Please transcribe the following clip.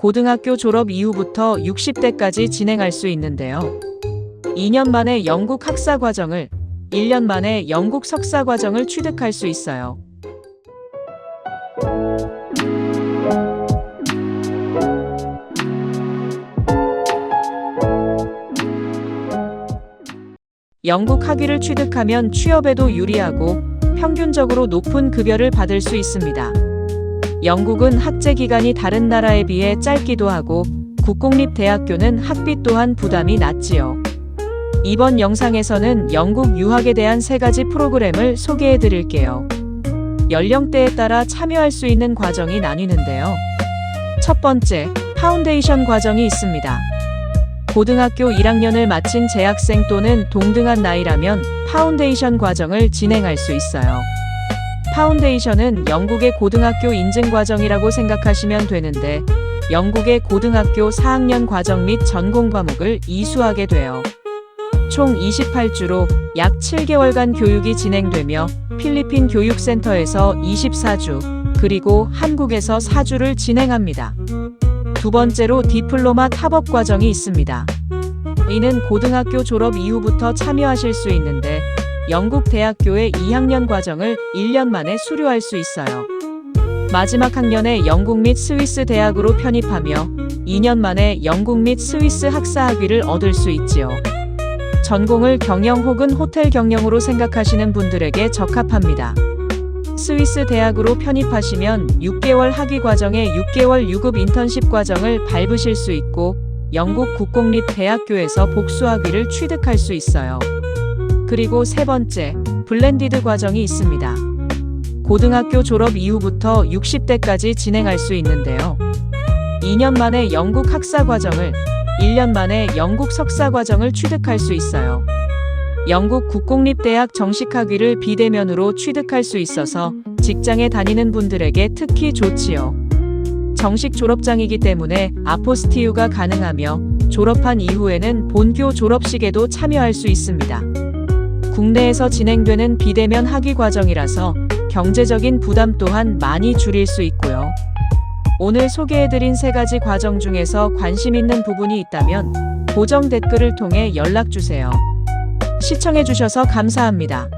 고등학교 졸업 이후부터 60대까지 진행할 수 있는데요. 2년 만에 영국 학사 과정을, 1년 만에 영국 석사 과정을 취득할 수 있어요. 영국 학위를 취득하면 취업에도 유리하고 평균적으로 높은 급여를 받을 수 있습니다. 영국은 학제 기간이 다른 나라에 비해 짧기도 하고 국공립 대학교는 학비 또한 부담이 낮지요. 이번 영상에서는 영국 유학에 대한 세 가지 프로그램을 소개해 드릴게요. 연령대에 따라 참여할 수 있는 과정이 나뉘는데요. 첫 번째, 파운데이션 과정이 있습니다. 고등학교 1학년을 마친 재학생 또는 동등한 나이라면 파운데이션 과정을 진행할 수 있어요. 파운데이션은 영국의 고등학교 인증 과정이라고 생각하시면 되는데 영국의 고등학교 4학년 과정 및 전공 과목을 이수하게 돼요. 총 28주로 약 7개월간 교육이 진행되며 필리핀 교육센터에서 24주, 그리고 한국에서 4주를 진행합니다. 두 번째로 디플로마 탑업 과정이 있습니다. 이는 고등학교 졸업 이후부터 참여하실 수 있는데 영국 대학교의 2학년 과정을 1년 만에 수료할 수 있어요. 마지막 학년에 영국 및 스위스 대학으로 편입하며 2년 만에 영국 및 스위스 학사 학위를 얻을 수 있지요. 전공을 경영 혹은 호텔 경영으로 생각하시는 분들에게 적합합니다. 스위스 대학으로 편입하시면 6개월 학위 과정에 6개월 유급 인턴십 과정을 밟으실 수 있고 영국 국공립 대학교에서 복수 학위를 취득할 수 있어요. 그리고 세 번째, 블렌디드 과정이 있습니다. 고등학교 졸업 이후부터 60대까지 진행할 수 있는데요. 2년 만에 영국 학사 과정을, 1년 만에 영국 석사 과정을 취득할 수 있어요. 영국 국공립대학 정식 학위를 비대면으로 취득할 수 있어서 직장에 다니는 분들에게 특히 좋지요. 정식 졸업장이기 때문에 아포스티유가 가능하며 졸업한 이후에는 본교 졸업식에도 참여할 수 있습니다. 국내에서 진행되는 비대면 학위 과정이라서 경제적인 부담 또한 많이 줄일 수 있고요. 오늘 소개해드린 세 가지 과정 중에서 관심 있는 부분이 있다면 고정 댓글을 통해 연락주세요. 시청해주셔서 감사합니다.